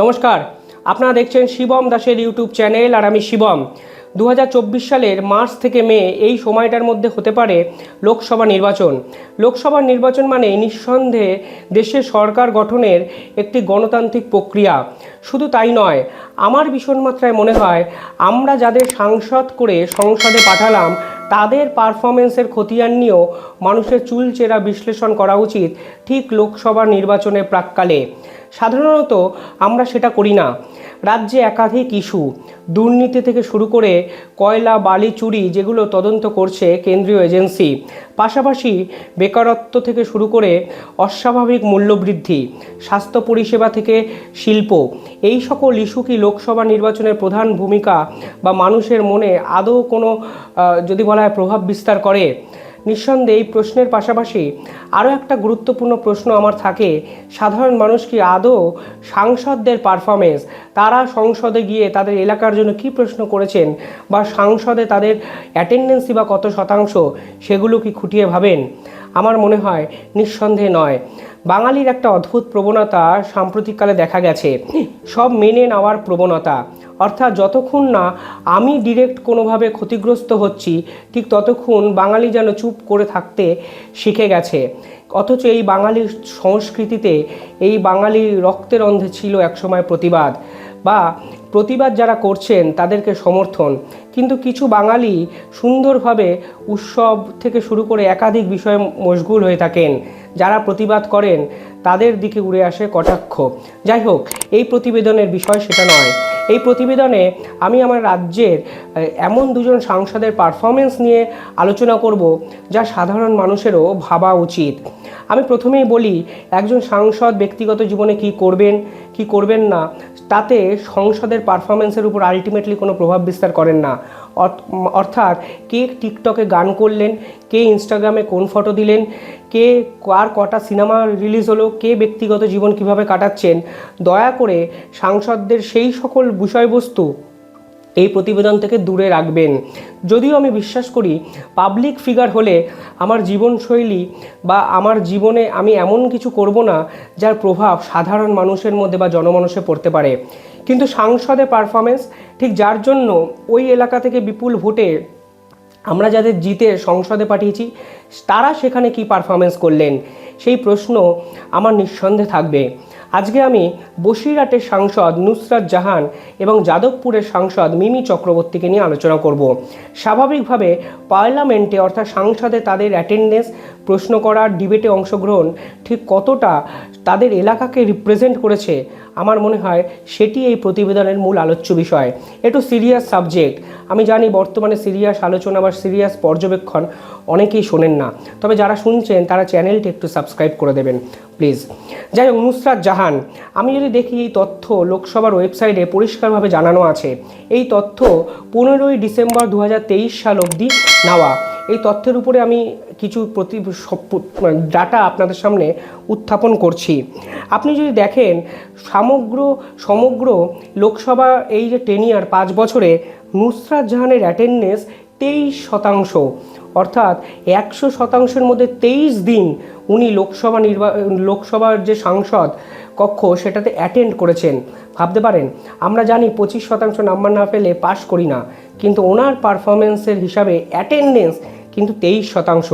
নমস্কার। আপনারা দেখছেন শিবম দাসের ইউটিউব চ্যানেল আর আমি শিবম। দু হাজার চব্বিশ সালের মার্চ থেকে মে এই সময়টার মধ্যে হতে পারে লোকসভা নির্বাচন। লোকসভা নির্বাচন মানে নিঃসন্দেহে দেশের সরকার গঠনের একটি গণতান্ত্রিক প্রক্রিয়া। শুধু তাই নয়, আমার ভীষণ মাত্রায় মনে হয় আমরা যাদের সাংসদ করে সংসদে পাঠালাম, তাদের পারফরমেন্সের খতিয়ান নিয়েও মানুষের চুলচেরা বিশ্লেষণ করা উচিত ঠিক লোকসভা নির্বাচনের প্রাককালে। সাধারণত আমরা সেটা করি না। রাজ্যে একাধিক ইস্যু। দুর্নীতি থেকে শুরু করে কয়লা, বালি, চুরি যেগুলো তদন্ত করছে কেন্দ্রীয় এজেন্সি। পাশাপাশি বেকারত্ব থেকে শুরু করে অস্বাভাবিক মূল্যবৃদ্ধি, স্বাস্থ্য পরিষেবা থেকে শিল্প। এই সকল ইস্যু কি লোকসভা নির্বাচনের প্রধান ভূমিকা বা মানুষের মনে আদৌ কোনো যদি বলা হয় প্রভাব বিস্তার করে? নিঃসন্দেহে এই প্রশ্নের পাশাপাশি আরও একটা গুরুত্বপূর্ণ প্রশ্ন আমার থাকে। সাধারণ মানুষ কি আদৌ সাংসদদের পারফরমেন্স তারা সংসদে গিয়ে তাদের এলাকার জন্য কি প্রশ্ন করেছেন বা সাংসদে তাদের অ্যাটেন্ডেন্সি বা কত শতাংশ, সেগুলো কি খুঁটিয়ে ভাবেন? আমার মনে হয় নিঃসন্দেহে নয়। বাঙালির একটা অদ্ভুত প্রবণতা সাম্প্রতিককালে দেখা গেছে। সব মেনে নেওয়ার প্রবণতা। অর্থাৎ যতক্ষণ না আমি ডিরেক্ট কোনোভাবে ক্ষতিগ্রস্ত হচ্ছি, ঠিক ততক্ষণ বাঙালি যেন চুপ করে থাকতে শিখে গেছে। অথচ এই বাঙালির সংস্কৃতিতে এই বাঙালি রক্তের অন্ধে ছিল একসময় প্রতিবাদ। বা প্রতিবাদ যারা করছেন তাদেরকে সমর্থন। কিন্তু কিছু বাঙালি সুন্দরভাবে উৎসব থেকে শুরু করে একাধিক বিষয়ে মশগুল হয়ে থাকেন। যারা প্রতিবাদ করেন, তাদের দিকে উড়ে আসে কটাক্ষ। যাই হোক, এই প্রতিবেদনের বিষয় সেটা নয়। এই প্রতিবেদনে আমি আমার রাজ্যের এমন দুজন সাংসদের পারফরমেন্স নিয়ে আলোচনা করব যা সাধারণ মানুষেরও ভাবা উচিত। আমি প্রথমেই বলি, একজন সাংসদ ব্যক্তিগত জীবনে কি করবেন কি করবেন না, তাতে সংসদের পারফরমেন্সের উপর আলটিমেটলি কোনো প্রভাব বিস্তার করেন না। অর্থ- অর্থাৎ কে টিকটকে গান করলেন, কে ইনস্টাগ্রামে কোন ফটো দিলেন, কে কার কটা সিনেমা রিলিজ হলো, কে ব্যক্তিগত জীবন কীভাবে কাটাচ্ছেন, দয়া করে সাংসদদের সেই সকল বিষয়বস্তু এই প্রতিবেদন থেকে দূরে রাখবেন। যদিও আমি বিশ্বাস করি পাবলিক ফিগার হলে আমার জীবনশৈলী বা আমার জীবনে আমি এমন কিছু করব না, যার প্রভাব সাধারণ মানুষের মধ্যে বা জনমানুষে পড়তে পারে। কিন্তু সাংসদে পারফরমেন্স ঠিক যার জন্য ওই এলাকা থেকে বিপুল ভোটে আমরা যাদের জিতে সংসদে পাঠিয়েছি তারা সেখানে কি পারফরমেন্স করলেন? সেই প্রশ্ন আমার নিঃসন্দেহে থাকবে। আজকে আমি বসিরহাটের সাংসদ নুসরাত জাহান এবং যাদবপুরের সাংসদ মিমি চক্রবর্তীকে নিয়ে আলোচনা করব। স্বাভাবিকভাবে পার্লামেন্টে অর্থাৎ সাংসদে তাদের অ্যাটেন্ডেন্স প্রশ্ন করার ডিবেটে অংশগ্রহণ ঠিক কতটা তাদের এলাকাকে রিপ্রেজেন্ট করেছে, আমার মনে হয় সেটি এই প্রতিবেদনের মূল আলোচ্য বিষয়। একটু সিরিয়াস সাবজেক্ট আমি জানি বর্তমানে সিরিয়াস আলোচনা বা সিরিয়াস পর্যবেক্ষণ অনেকেই শোনেন না। তবে যারা শুনছেন, তারা চ্যানেলটি একটু সাবস্ক্রাইব করে দেবেন, প্লিজ। যাই হোক, নুসরাত জাহান, আমি যদি দেখি এই তথ্য লোকসভার ওয়েবসাইটে পরিষ্কারভাবে জানানো আছে, এই তথ্য পনেরোই ডিসেম্বর দু হাজার তেইশ সাল অবধি নেওয়া। এই তথ্যের উপরে আমি কিছু প্রতি ডাটা আপনাদের সামনে উত্থাপন করছি। আপনি যদি দেখেন, সমগ্র সমগ্র লোকসভা এই যে টেনিয়ার পাঁচ বছরে নুসরাত জাহানের অ্যাটেন্ডেন্স তেইশ শতাংশ, অর্থাৎ একশো শতাংশের মধ্যে তেইশ দিন উনি লোকসভা নির্বা, লোকসভার যে সাংসদ কক্ষ সেটাতে অ্যাটেন্ড করেছেন। ভাবতে পারেন, আমরা জানি পঁচিশ শতাংশ নাম্বার না পেলে পাশ করি না, কিন্তু ওনার পারফরমেন্সের হিসাবে অ্যাটেন্ডেন্স কিন্তু তেইশ শতাংশ,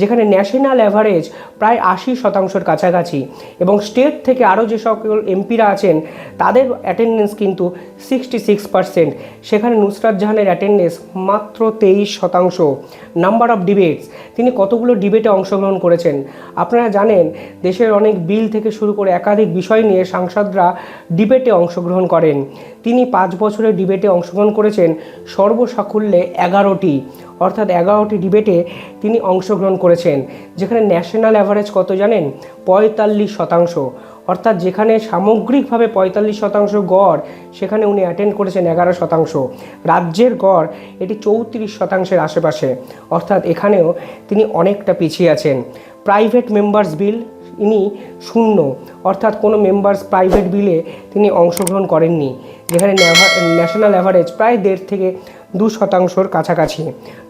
যেখানে ন্যাশনাল অ্যাভারেজ প্রায় আশি শতাংশের কাছাকাছি। এবং স্টেট থেকে আরও যে সকল এমপিরা আছেন, তাদের অ্যাটেন্ডেন্স কিন্তু সিক্সটি সিক্স পার্সেন্ট সেখানে নুসরাত জাহানের অ্যাটেন্ডেন্স মাত্র তেইশ শতাংশ। নাম্বার অফ ডিবেটস তিনি কতগুলো ডিবেটে অংশগ্রহণ করেছেন? আপনারা জানেন, দেশের অনেক বিল থেকে শুরু করে একাধিক বিষয় নিয়ে সাংসদরা ডিবেটে অংশগ্রহণ করেন। তিনি পাঁচ বছরের ডিবেটে অংশগ্রহণ করেছেন সর্বসাকুল্যে এগারোটি। অর্থাৎ এগারোটি ডিবেটে তিনি অংশগ্রহণ করেছেন, যেখানে ন্যাশনাল অ্যাভারেজ কত জানেন? পঁয়তাল্লিশ শতাংশ। অর্থাৎ যেখানে সামগ্রিকভাবে পঁয়তাল্লিশ শতাংশ গড়, সেখানে উনি অ্যাটেন্ড করেছেন এগারো শতাংশ। রাজ্যের গড়, এটি চৌত্রিশ শতাংশের আশেপাশে। অর্থাৎ এখানেও তিনি অনেকটা পিছিয়ে আছেন। প্রাইভেট মেম্বার্স বিল ইনি শূন্য। অর্থাৎ কোনো মেম্বার্স প্রাইভেট বিলে তিনি অংশগ্রহণ করেননি, যেখানে ন্যাশনাল অ্যাভারেজ প্রায় দেড় থেকে দু শতাংশর কাছাকাছি।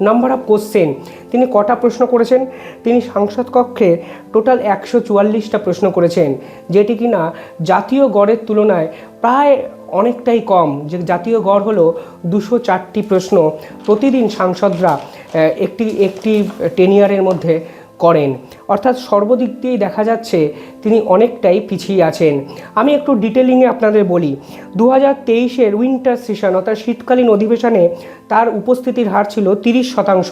নাম্বার অফ কোশ্চেন তিনি কটা প্রশ্ন করেছেন? তিনি সাংসদ কক্ষে টোটাল একশো চুয়াল্লিশটা প্রশ্ন করেছেন, যেটি কিনা জাতীয় গড়ের তুলনায় প্রায় অনেকটাই কম। যে জাতীয় গড় হলো দুশো চারটি প্রশ্ন। প্রতিদিন সাংসদরা একটি একটি টেনিয়ারের মধ্যে করেন। অর্থাৎ সর্বদিক দিয়েই দেখা যাচ্ছে তিনি অনেকটাই পিছিয়ে আছেন। আমি একটু ডিটেলিংয়ে আপনাদের বলি দু হাজার তেইশের উইন্টার সেশন অর্থাৎ শীতকালীন অধিবেশনে তার উপস্থিতির হার ছিল তিরিশ শতাংশ।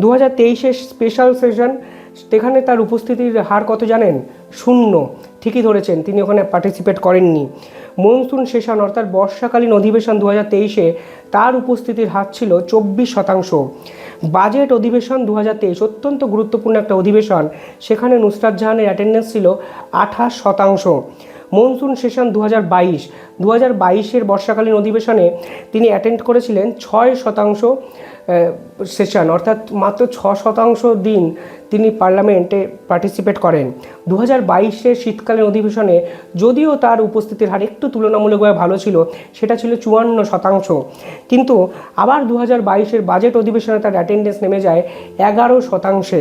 দু হাজার তেইশের স্পেশাল সেশন সেখানে তার উপস্থিতির হার কত জানেন? শূন্য। ঠিকই ধরেছেন, তিনি ওখানে পার্টিসিপেট করেননি। মনসুন সেশন অর্থাৎ বর্ষাকালীন অধিবেশন দু হাজার তেইশে তার উপস্থিতির হার ছিল চব্বিশ শতাংশ। বাজেট অধিবেশন দু হাজার তেইশ, অত্যন্ত গুরুত্বপূর্ণ একটা অধিবেশন। সেখানে নুসরাত জাহানের অ্যাটেন্ডেন্স ছিল আঠাশ শতাংশ। মনসুন সেশন দু হাজার বাইশ। দু হাজার বাইশের বর্ষাকালীন অধিবেশনে তিনি অ্যাটেন্ড করেছিলেন ছয় শতাংশ। সেশন অর্থাৎ মাত্র ছ শতাংশ দিন তিনি পার্লামেন্টে পার্টিসিপেট করেন। দু হাজার বাইশের শীতকালীন অধিবেশনে যদিও তার উপস্থিতির হার একটু তুলনামূলকভাবে ভালো ছিল, সেটা ছিল চুয়ান্ন শতাংশ। কিন্তু আবার দু হাজার বাইশের বাজেট অধিবেশনে তার অ্যাটেন্ডেন্স নেমে যায় এগারো শতাংশে।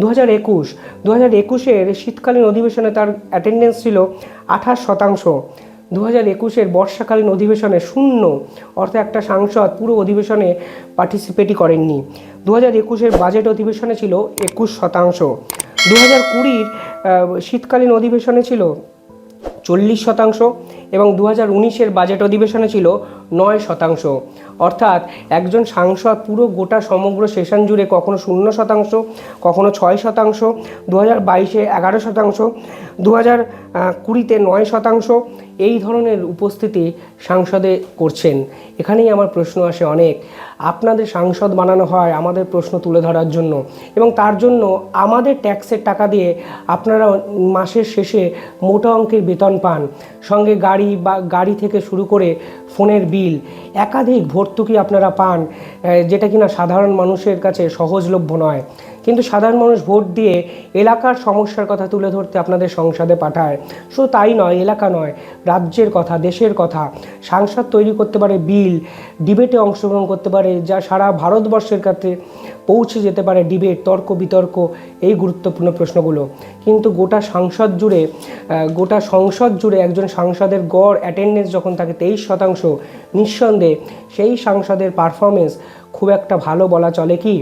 দু হাজার একুশ দু হাজার একুশের শীতকালীন অধিবেশনে তার অ্যাটেন্ডেন্স ছিল আঠাশ শতাংশ। দু হাজার একুশের বর্ষাকালীন অধিবেশনে শূন্য, অর্থাৎ একটা সাংসদ পুরো অধিবেশনে পার্টিসিপেটই করেননি। দু হাজার একুশের বাজেট অধিবেশনে ছিল একুশ শতাংশ। দু হাজার কুড়ির শীতকালীন অধিবেশনে ছিল চল্লিশ শতাংশ। এবং দু হাজার উনিশের বাজেট অধিবেশনে ছিল নয় শতাংশ। অর্থাৎ একজন সাংসদ পুরো গোটা সমগ্র সেশন জুড়ে কখনো শূন্য শতাংশ, কখনো ছয় শতাংশ দু হাজার বাইশে এগারো শতাংশ দু হাজার কুড়িতে নয় শতাংশ, এই ধরনের উপস্থিতি সাংসদে করছেন। এখানেই আমার প্রশ্ন আসে অনেক। আপনাদের সাংসদ বানানো হয় আমাদের প্রশ্ন তুলে ধরার জন্য এবং তার জন্য আমাদের ট্যাক্সের টাকা দিয়ে আপনারা মাসের শেষে মোটা অঙ্কের বেতন পান। সঙ্গে গাড়ি বা গাড়ি থেকে শুরু করে ফোনের বিল, একাধিক ভর্তুকি আপনারা পান যেটা কিনা সাধারণ মানুষের কাছে সহজলভ্য নয়। কিন্তু সাধারণ মানুষ ভোট দিয়ে এলাকার সমস্যার কথা তুলে ধরতে আপনাদের সংসদে পাঠায়। শুধু তাই নয়, এলাকা নয়, রাজ্যের কথা, দেশের কথা। সাংসদ তৈরি করতে পারে বিল, ডিবেটে অংশগ্রহণ করতে পারে, যা সারা ভারতবর্ষের কাছে পৌঁছে যেতে পারে ডিবেট, তর্ক, বিতর্ক, এই গুরুত্বপূর্ণ প্রশ্নগুলো। কিন্তু গোটা সাংসদ জুড়ে গোটা সংসদ জুড়ে একজন সাংসদের গড় অ্যাটেন্ডেন্স যখন থাকে তেইশ শতাংশ, নিঃসন্দেহে সেই সাংসদের পারফরমেন্স খুব একটা ভালো বলা চলে কি?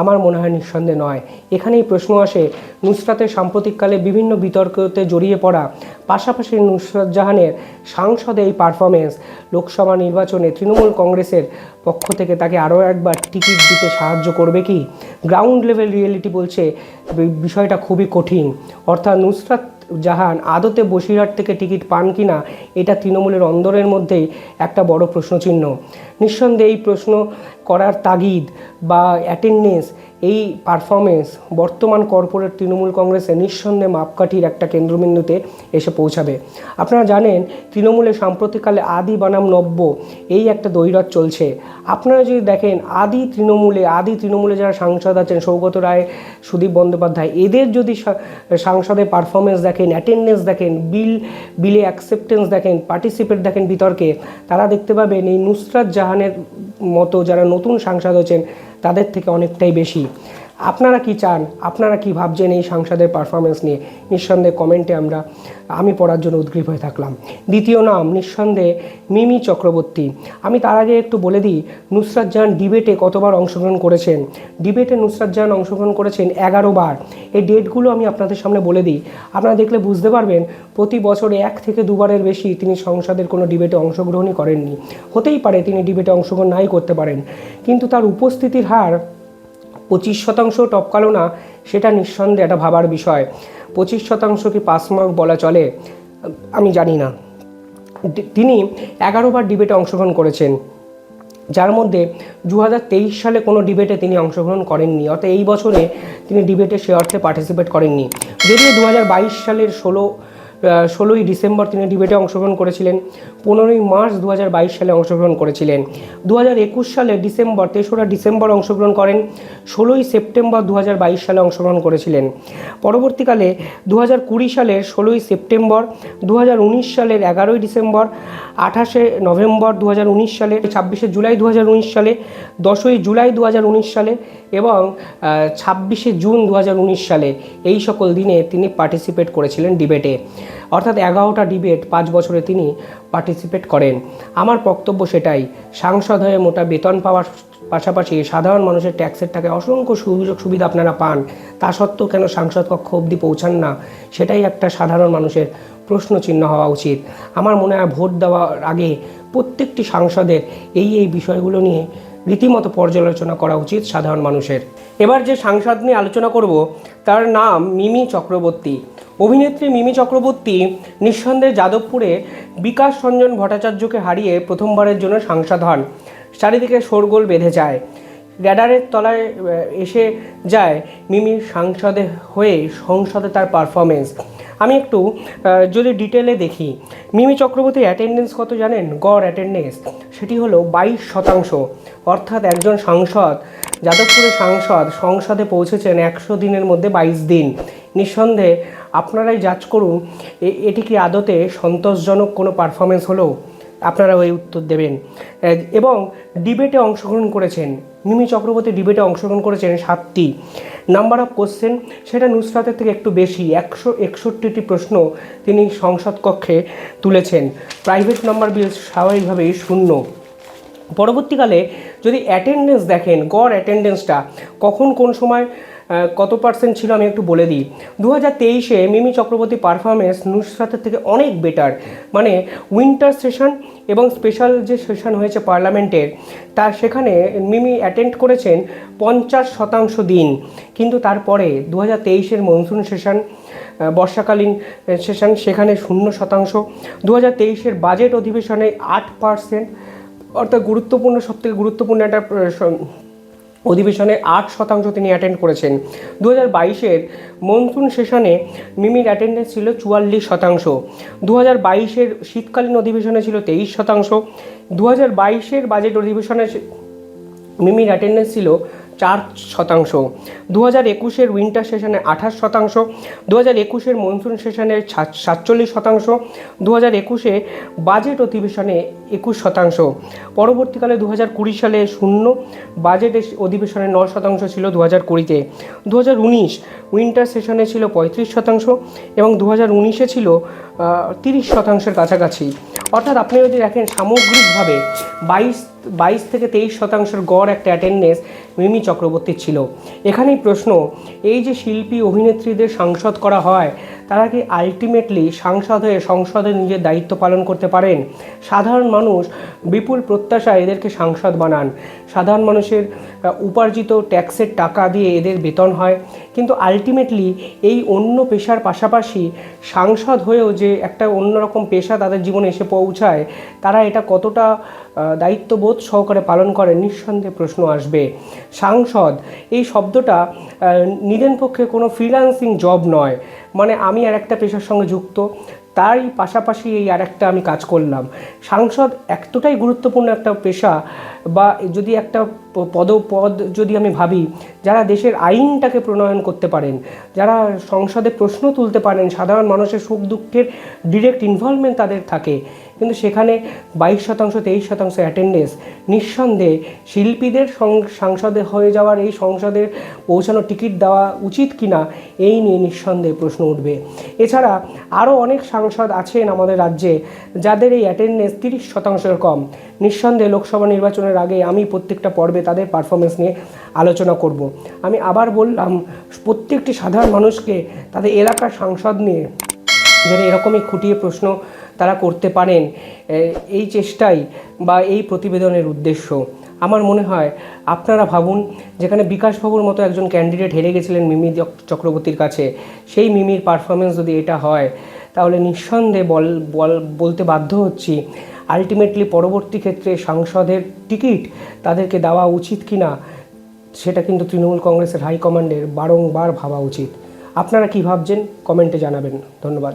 আমার মনে হয় নিঃসন্দেহে নয়। এখানেই প্রশ্ন আসে, নুসরাতের সাম্প্রতিককালে বিভিন্ন বিতর্কতে জড়িয়ে পড়া, পাশাপাশি নুসরাত জাহানের সাংসদে এই পারফরমেন্স লোকসভা নির্বাচনে তৃণমূল কংগ্রেসের পক্ষ থেকে তাকে আরও একবার টিকিট দিতে সাহায্য করবে কি? গ্রাউন্ড লেভেল রিয়েলিটি বলছে বিষয়টা খুবই কঠিন। অর্থাৎ নুসরাত জাহান আদতে বসিরহাট থেকে টিকিট পান কিনা এটা তৃণমূলের অন্দরের মধ্যেই একটা বড় প্রশ্নচিহ্ন। নিঃসন্দেহে এই প্রশ্ন করার তাগিদ বা অ্যাটেন্ডেন্স এই পারফরমেন্স বর্তমান কর্পোরেট তৃণমূল কংগ্রেসে নিঃসন্দেহে মাপকাঠির একটা কেন্দ্রবিন্দুতে এসে পৌঁছাবে। আপনারা জানেন তৃণমূলে সাম্প্রতিককালে আদি বানাম নব্য, এই একটা দৈরথ চলছে। আপনারা যদি দেখেন, আদি তৃণমূলে আদি তৃণমূলে যারা সাংসদ আছেন, সৌগত রায়, সুদীপ বন্দ্যোপাধ্যায়, এদের যদি সাংসদের পারফরমেন্স দেখেন অ্যাটেন্ডেন্স দেখেন বিল বিলে অ্যাকসেপ্টেন্স দেখেন পার্টিসিপেট দেখেন বিতর্কে, তারা দেখতে পাবেন এই নুসরাত জাহানের মতো যারা নতুন সাংসদ হচ্ছেন তাদের থেকে অনেকটাই বেশি। আপনারা কি চান? আপনারা কি ভাবছেন এই সাংসদের পারফরমেন্স নিয়ে? নিঃসন্দেহে কমেন্টে আমরা, আমি পড়ার জন্য উদ্গ্রীব হয়ে থাকলাম। দ্বিতীয় নাম, নিঃসন্দেহে মিমি চক্রবর্তী। আমি তার আগে একটু বলে দিই, নুসরাত জাহান ডিবেটে কতবার অংশগ্রহণ করেছেন? ডিবেটে নুসরাত জাহান অংশগ্রহণ করেছেন এগারো বার। এই ডেটগুলো আমি আপনাদের সামনে বলে দিই। আপনারা দেখলে বুঝতে পারবেন, প্রতি বছরে এক থেকে দুবারের বেশি তিনি সংসদের কোনো ডিবেটে অংশগ্রহণই করেননি। হতেই পারে তিনি ডিবেটে অংশগ্রহণ নাই করতে পারেন। কিন্তু তার উপস্থিতির হার পঁচিশ শতাংশ টপকালো না, সেটা নিঃসন্দেহে একটা ভাবার বিষয়। পঁচিশ শতাংশ কি পাস মার্ক বলা চলে? আমি জানি না। তিনি এগারোবার ডিবেটে অংশগ্রহণ করেছেন। যার মধ্যে দু হাজার তেইশ সালে কোনো ডিবেটে তিনি অংশগ্রহণ করেননি, অর্থাৎ এই বছরে তিনি ডিবেটে সে অর্থে পার্টিসিপেট করেননি। যদিও দু হাজার বাইশ সালের ষোলো ষোলোই ডিসেম্বর তিনি ডিবেটে অংশগ্রহণ করেছিলেন, পনেরোই মার্চ দু হাজার বাইশ সালে অংশগ্রহণ করেছিলেন। দু হাজার একুশ সালে ডিসেম্বর, তেসরা ডিসেম্বর অংশগ্রহণ করেন, ষোলোই সেপ্টেম্বর দু হাজার বাইশ সালে অংশগ্রহণ করেছিলেন। পরবর্তীকালে দু হাজার কুড়ি সালের ষোলোই সেপ্টেম্বর দু হাজার উনিশ সালের এগারোই ডিসেম্বর, আঠাশে নভেম্বর দু হাজার উনিশ সালে, ছাব্বিশে জুলাই দু হাজার উনিশ সালে, দশই জুলাই দু হাজার উনিশ সালে এবং ছাব্বিশে জুন দু হাজার উনিশ সালে এই সকল দিনে তিনি পার্টিসিপেট করেছিলেন ডিবেটে। অর্থাৎ এগারোটা ডিবেট পাঁচ বছরে তিনি পার্টিসিপেট করেন। আমার বক্তব্য সেটাই, সাংসদ হয়ে মোটা বেতন পাওয়ার পাশাপাশি সাধারণ মানুষের ট্যাক্সের টাকায় অসংখ্য সুযোগ সুবিধা আপনারা পান, তা সত্ত্বেও কেন সাংসদ কক্ষ অবধি পৌঁছান না? সেটাই একটা সাধারণ মানুষের প্রশ্ন চিহ্ন হওয়া উচিত। আমার মনে হয় ভোট দেওয়ার আগে প্রত্যেকটি সাংসদের এই এই বিষয়গুলো নিয়ে রীতিমতো পর্যালোচনা করা উচিত সাধারণ মানুষের। এবার যে সাংসদ নিয়ে আলোচনা করব, তার নাম মিমি চক্রবর্তী। অভিনেত্রী মিমি চক্রবর্তী নিঃসন্দেহে যাদবপুরে বিকাশ রঞ্জন ভট্টাচার্যকে হারিয়ে প্রথমবারের জন্য সাংসদ হন। চারিদিকে শোরগোল বেঁধে যায়। র্যাডারের তলায় এসে যায় মিমি সাংসদে হয়ে সংসদে তার পারফরমেন্স আমি একটু যদি ডিটেলে দেখি, মিমি চক্রবর্তীর অ্যাটেন্ডেন্স কত জানেন? গড় অ্যাটেন্ডেন্স সেটি হলো বাইশ শতাংশ। অর্থাৎ একজন সাংসদ, যাদবপুরের সাংসদ সংসদে পৌঁছেছেন একশো দিনের মধ্যে বাইশ দিন। নিঃসন্দেহে আপনারাই যাচ করুন এটি কি আদতে সন্তোষজনক কোনো পারফরমেন্স হলো? আপনারা ওই উত্তর দেবেন। এবং ডিবেটে অংশগ্রহণ করেছেন, মিমি চক্রবর্তী ডিবেটে অংশগ্রহণ করেছেন সাতটি। নাম্বার অফ কোশ্চেন সেটা নুসরাতের থেকে একটু বেশি, একশো একষট্টিটি প্রশ্ন তিনি সংসদ কক্ষে তুলেছেন। প্রাইভেট নাম্বার বিল স্বাভাবিকভাবেই শূন্য। পরবর্তীকালে যদি অ্যাটেন্ডেন্স দেখেন, গড় অ্যাটেন্ডেন্সটা কখন কোন সময় কত পার্সেন্ট ছিল আমি একটু বলে দিই। দু হাজার তেইশে মিমি চক্রবর্তী পারফরমেন্স নুসরাতের থেকে অনেক বেটার মানে উইন্টার সেশন এবং স্পেশাল যে সেশন হয়েছে পার্লামেন্টের তার সেখানে মিমি অ্যাটেন্ড করেছেন পঞ্চাশ শতাংশ দিন। কিন্তু তারপরে দু হাজার তেইশের মনসুন সেশন বর্ষাকালীন সেশন সেখানে শূন্য শতাংশ। দু হাজার তেইশের বাজেট অধিবেশনে আট পার্সেন্ট অর্থাৎ গুরুত্বপূর্ণ, সবথেকে গুরুত্বপূর্ণ একটা অধিবেশনে আট শতাংশ তিনি অ্যাটেন্ড করেছেন। দু হাজার বাইশের মনসুন সেশনে মিমির অ্যাটেন্ডেন্স ছিল চুয়াল্লিশ শতাংশ। দু হাজার বাইশের শীতকালীন অধিবেশনে ছিল তেইশ শতাংশ। দু হাজার বাইশের বাজেট অধিবেশনে মিমির অ্যাটেন্ডেন্স ছিল চার শতাংশ। দু হাজার একুশের উইন্টার সেশনে আঠাশ শতাংশ দু হাজার একুশের মনসুন সেশনে সাত- সাতচল্লিশ শতাংশ দু হাজার একুশে বাজেট অধিবেশনে একুশ শতাংশ। পরবর্তীকালে দু হাজার কুড়ি সালে শূন্য বাজেট অধিবেশনে ন শতাংশ ছিল দু হাজার কুড়িতে। দু হাজার উনিশ উইন্টার সেশনে ছিল পঁয়ত্রিশ শতাংশ এবং দু হাজার উনিশে ছিল তিরিশ শতাংশের কাছাকাছি। অর্থাৎ আপনি যদি দেখেন সামগ্রিকভাবে বাইশ বাইশ থেকে তেইশ শতাংশের গড় একটা অ্যাটেন্ডেন্স মিমি চক্রবর্তীর ছিল। এখানেই প্রশ্ন, এই যে শিল্পী, অভিনেত্রীদের সাংসদ করা হয়, তারা কি আলটিমেটলি সাংসদ হয়ে সংসদে নিজের দায়িত্ব পালন করতে পারেন? সাধারণ মানুষ বিপুল প্রত্যাশায় এদেরকে সাংসদ বানান। সাধারণ মানুষের উপার্জিত ট্যাক্সের টাকা দিয়ে এদের বেতন হয়। কিন্তু আলটিমেটলি এই অন্য পেশার পাশাপাশি সাংসদ হয়েও যে একটা অন্যরকম পেশা তাদের জীবনে এসে পৌঁছায়, তারা এটা কতটা দায়িত্ববোধ সহকারে পালন করে নিঃসন্দেহে প্রশ্ন আসবে। সাংসদ, এই শব্দটা নিজের পক্ষে কোনো ফ্রিলান্সিং জব নয়। মানে আমি আর একটা পেশার সঙ্গে যুক্ত। তাই পাশাপাশি এই আর একটা আমি কাজ করলাম। সাংসদ এতটাই গুরুত্বপূর্ণ একটা পেশা বা যদি একটা প- পদ পদ যদি আমি ভাবি, যারা দেশের আইনটাকে প্রণয়ন করতে পারেন, যারা সংসদে প্রশ্ন তুলতে পারেন, সাধারণ মানুষের সুখ দুঃখের ডিরেক্ট ইনভলভমেন্ট তাদের থাকে কিন্তু সেখানে বাইশ শতাংশ, তেইশ শতাংশ অ্যাটেন্ডেন্স নিঃসন্দেহে শিল্পীদের সাংসদে হয়ে যাওয়ার এই সংসদের পৌঁছানো টিকিট দেওয়া উচিত কিনা, এই নিয়ে নিঃসন্দেহে প্রশ্ন উঠবে। এছাড়া আরও অনেক সাংসদ আছেন আমাদের রাজ্যে, যাদের এই অ্যাটেন্ডেন্স তিরিশ শতাংশের কম। নিঃসন্দেহে লোকসভা নির্বাচনের আগে আমি প্রত্যেকটা পর্বে তাদের পারফরমেন্স নিয়ে আলোচনা করব। আমি আবার বললাম, প্রত্যেকটি সাধারণ মানুষকে তাদের এলাকার সাংসদ নিয়ে যেন এরকমই খুঁটিয়ে প্রশ্ন তারা করতে পারেন এই চেষ্টাই বা এই প্রতিবেদনের উদ্দেশ্য। আমার মনে হয় আপনারা ভাবুন, যেখানে বিকাশবাবুর মতো একজন ক্যান্ডিডেট হেরে গেছিলেন মিমি চক- চক্রবর্তীর কাছে, সেই মিমির পারফরমেন্স যদি এটা হয়, তাহলে নিঃসন্দেহে বল বল, বলতে বাধ্য হচ্ছি আলটিমেটলি পরবর্তী ক্ষেত্রে সাংসদের টিকিট তাদেরকে দেওয়া উচিত কি না সেটা কিন্তু তৃণমূল কংগ্রেসের হাইকমান্ডের বারংবার ভাবা উচিত। আপনারা কি ভাবছেন? কমেন্টে জানাবেন। ধন্যবাদ।